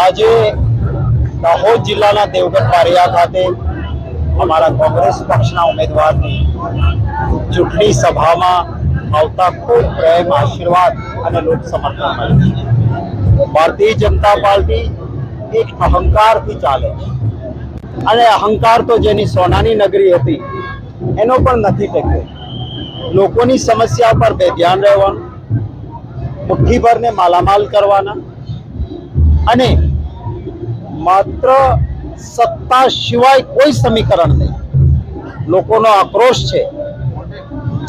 આજે દાહોદ જિલ્લાના દેવગઢ પારિયા ખાતે અમારા કોંગ્રેસ પક્ષના ઉમેદવારની ચૂંટણી સભામાં આવતા ખૂબ પ્રેમ, આશીર્વાદ અને લોક સમર્થન છે. ભારતીય જનતા પાર્ટી એક અહંકારથી ચાલે છે. અને અહંકાર તો જેની સોનાની નગરી હતી, એનો પણ નથી ટેક્યો લોકોની સમસ્યા પર બે ધ્યાન રહેવાનું મુઠ્ઠીભરને માલામાલ કરવાના અને માત્ર સત્તા સિવાય કોઈ સમીકરણ નહીં. લોકોનો આક્રોશ છે.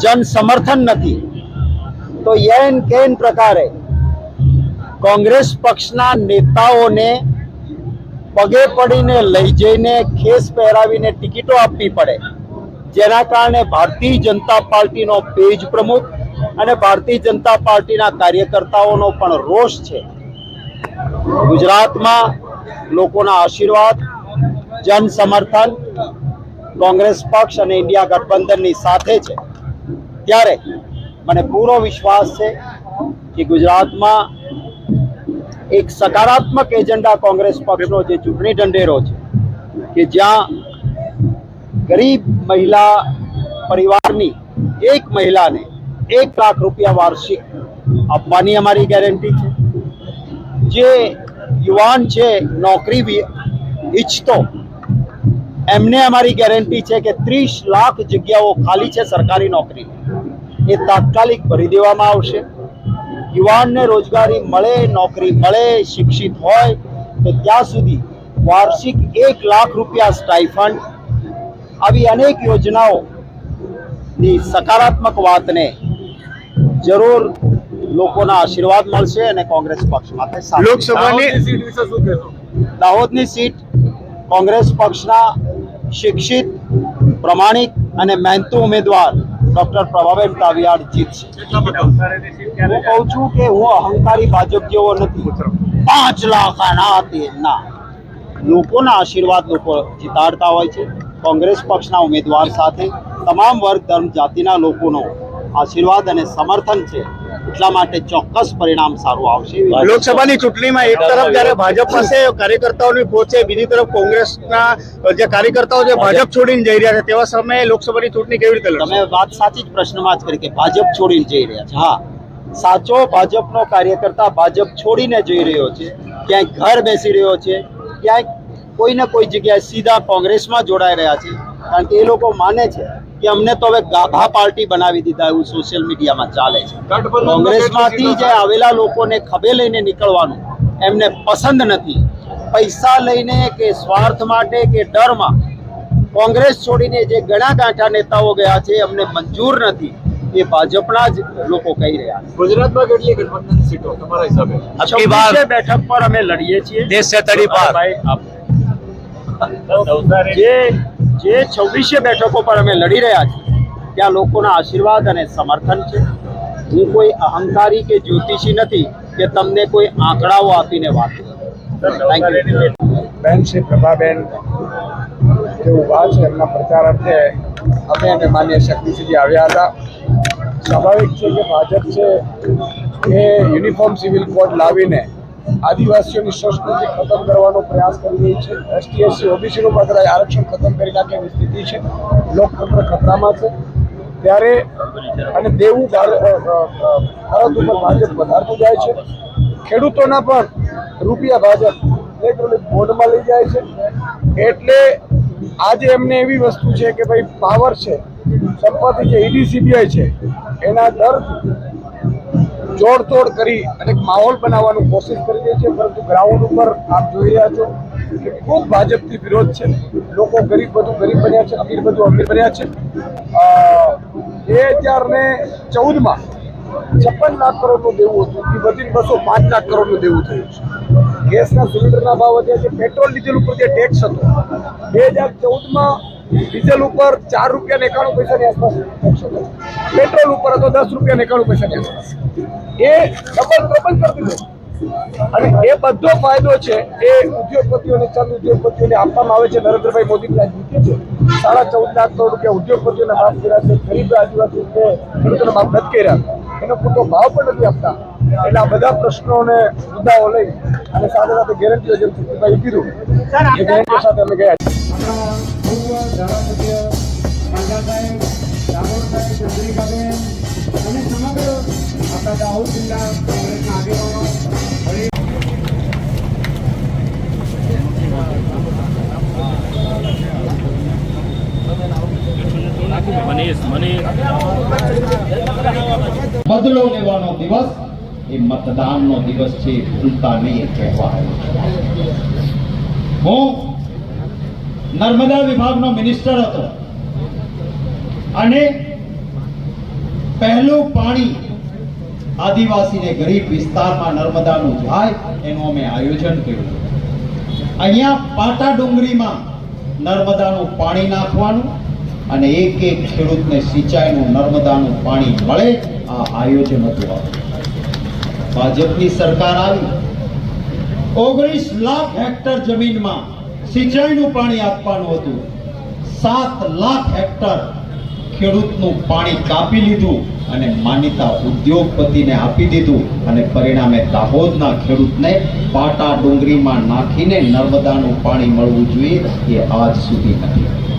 જન સમર્થન નથી. તો એન કેન પ્રકારે કોંગ્રેસ પક્ષના નેતાઓને પગે પડીને લઈ જઈને ખેસ પહેરાવીને ટિકિટો આપવી પડે. જેના કારણે ભારતીય જનતા પાર્ટીનો પેજ પ્રમુખ અને ભારતીય જનતા પાર્ટીના કાર્યકર્તાઓનો પણ રોષ છે. ગુજરાતમાં લોકોના આશીર્વાદ, જન સમર્થન, કોંગ્રેસ પક્ષ અને ઇન્ડિયા ગઠબંધનની સાથે છે. ત્યારે મને પૂરો વિશ્વાસ છે કે ગુજરાતમાં એક સકારાત્મક એજન્ડા કોંગ્રેસ પક્ષનો જે ચૂંટણી ઢંઢેરો છે, કે જ્યાં ગરીબ મહિલા પરિવારની એક મહિલાને એક લાખ રૂપિયા વાર્ષિક આપવાની અમારી ગેરંટી છે. જે યુવાન છે, નોકરી ઈચ્છતો, એમને અમારી ગેરંટી છે કે ત્રીસ લાખ જગ્યાઓ ખાલી છે સરકારી નોકરી. એ તાત્કાલિક ભરી દેવામાં આવશે. યુવાનને રોજગારી મળે, નોકરી મળે, શિક્ષિત હોય, તો ત્યાં સુધી વાર્ષિક એક લાખ રૂપિયા સ્ટાઇફંડ આવી અનેક યોજનાઓની સકારાત્મક વાતને જરૂર લોકોના આશીર્વાદ મળશે અને કોંગ્રેસ પક્ષ માટે લોકસભાની દાહોદની સીટ કોંગ્રેસ પક્ષના શિક્ષિત પ્રમાણિક અને મહેનતુ ઉમેદવાર ડોક્ટર પ્રભાબેન તાવિયાડ જીતશે. હું કહું છું કે હું અહંકારી ભાજપ જેવો નથી. પાંચ લાખ આના તે ના લોકોના આશીર્વાદ લોકો જીતાડતા હોય છે. કોંગ્રેસ પક્ષના ઉમેદવાર સાથે તમામ વર્ગ ધર્મ જાતિના લોકોનો આશીર્વાદ અને સમર્થન છે એટલા માટે ચોક્કસ પરિણામ સારું આવશે. લોકસભાની ચૂંટણીમાં એક તરફ જ્યારે ભાજપ પાસે કાર્યકર્તાઓની પહોંચ છે બીજી તરફ કોંગ્રેસના જે કાર્યકર્તાઓ જે ભાજપ છોડીને જઈ રહ્યા છે. તેવા સમયે લોકસભાની ચૂંટણી કેવી રીતે તમે વાત સાચી જ પ્રશ્નમાં જ કરી કે ભાજપ છોડીને જઈ રહ્યા છે. હા. સાચો ભાજપનો કાર્યકર્તા ભાજપ છોડીને જઈ રહ્યો છે. ક્યાંય ઘર બેસી રહ્યો છે. ક્યાંય કોઈ ને કોઈ જગ્યાએ સીધા કોંગ્રેસમાં જોડાઈ રહ્યા છે. કારણ કે એ લોકો માને છે કે અમને તો હવે ગાભા પાર્ટી બનાવી દીધા એવું સોશિયલ મીડિયામાં ચાલે છે. કોંગ્રેસમાંથી જે આવેલા લોકોને ખભે લઈને નીકળવાનું એમને પસંદ નથી. પૈસા લઈને કે સ્વાર્થ માટે કે ડરમાં કોંગ્રેસ છોડીને જે ગણા ગાંઠા નેતાઓ ગયા છે અમને મંજૂર નથી. એ ભાજપના જ લોકો કહી રહ્યા છે. ગુજરાતમાં કેટલી ગઠબંધન સીટો તમારા હિસાબે? અબકી બાર બેઠક પર અમે લડીએ છીએ. દેશ છે તડી પાર. જે જે છવ્વીસે બેઠકો પર અમે લડી રહ્યા છીએ ત્યાં લોકોના આશીર્વાદ અને સમર્થન છે. હું કોઈ અહંકારી કે જ્યોતિષી નથી કે તમને કોઈ આંકડાઓ આપીને વાત. બેન શ્રી પ્રભાબેન. જે ઊભા છે એમના પ્રચાર અર્થે અમે અને માન્ય શક્તિસિંહજી આવ્યા હતા. સ્વાભાવિક છે કે ભાજપ છે એ યુનિફોર્મ સિવિલ કોડ લાવીને આદિવાસીઓની સંસ્કૃતિ ખતમ કરવાનો પ્રયાસ કરી રહી છે. એસટી એસસી ઓબીસીનું પણ આરક્ષણ ખતમ કરી નાખે એવી સ્થિતિ છે. લોકતંત્ર ખતરામાં છે. ત્યારે અને દેવું ભારત ઉપર ભાજપ વધારતું જાય છે. ખેડૂતોના પણ રૂપિયા ભાજપ ઇલેક્ટ્રોનિક બોર્ડમાં લઈ જાય છે. એટલે આજે એમને એવી વસ્તુ છે કે ભાઈ પાવર છે, સંપત્તિ છે ઈડી સીબીઆઈ છે, એના દર જોડતોડ કરી અને એક માહોલ બનાવવાનું કોશિશ કરી રહી છે, પરંતુ ગ્રાઉન્ડ ઉપર આપ જોઈ રહ્યા છો કે ખૂબ ભાજપથી વિરોધ છે. લોકો ગરીબ બધું ગરીબ બન્યા છે, અમીર બધું અમીર બન્યા છે. બે હજાર ચૌદમાં છપ્પન લાખ કરોડનું દેવું હતું એ વધીને બસો પાંચ લાખ કરોડનું દેવું થયું છે. ગેસના સિલિન્ડરના ભાવ વધ્યા છે. પેટ્રોલ, ડીઝલ ઉપર જે ટેક્સ હતો, બે હજાર ચૌદમાં ડીઝલ ઉપર ચાર રૂપિયા ને એકાણું પૈસાની આસપાસ પેટ્રોલ ઉપર હતો દસ રૂપિયા ને એકાણું પૈસાની આસપાસ. એ ડબલ ડબલ કરી દીધો. અને એ બધો ફાયદો છે, એ ઉદ્યોગપતિઓને, ચંદ ઉદ્યોગપતિઓને આપવામાં આવે છે. નરેન્દ્રભાઈ મોદી ત્યાં જીતે છે. સાડા ચૌદ લાખ કરોડ રૂપિયા ઉદ્યોગપતિઓને માફ કર્યા છે. ગરીબ આદિવાસી ખેડૂતોને માફ નથી કર્યા. એનો પૂરતો ભાવ પણ નથી આપતા. એટલે આ બધા પ્રશ્નોને મુદ્દાઓ લઈ અને સાથે સાથે ગેરંટીઓ જેમ ચૂંટણીભાઈ કીધું. એ ગેરંટીઓ સાથે અમે ગયા. અને સમગ્ર આપણા દાહોદ જિલ્લા કોંગ્રેસના આગેવાનો બદલો લેવાનો દિવસ. એ મતદાનનો દિવસ છે, ભૂલતા નહીં એ કહેવા હું નર્મદા વિભાગનો મિનિસ્ટર હતો. અને પહેલું પાણી આદિવાસીને ગરીબ વિસ્તારમાં નર્મદાનું જાય, એનું અમે આયોજન કર્યું. અહીંયા પાટા ડુંગરીમાં નર્મદાનું પાણી નાખવાનું અને એક એક ખેડૂતને સિંચાઈનું નર્મદાનું પાણી મળે, આ આયોજન હતું. ભાજપની સરકાર આવી. ઓગણીસ લાખ હેક્ટર જમીનમાં સિંચાઈનું પાણી આપવાનું હતું. સાત લાખ હેક્ટર ખેડૂતનું પાણી કાપી લીધું અને માન્યતા ઉદ્યોગપતિને આપી દીધું અને પરિણામે દાહોદના ખેડૂતને પાટા ડુંગરીમાં નાખીને નર્મદાનું પાણી મળવું જોઈએ એ આજ સુધી નથી.